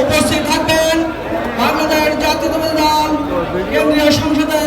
উপস্থিত থাকবেন বাংলাদেশ জাতীয় দল কেন্দ্রীয় সংসদের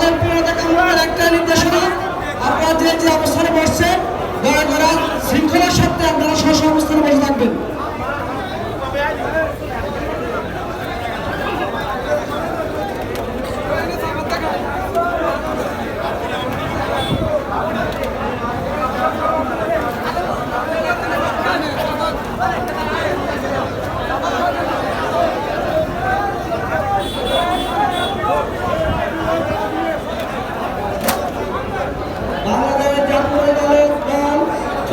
আমাদের প্রিয়তা কামরার একটা নির্দেশনা। আপনারা যে যে অবস্থানে বসছেন দয়া করা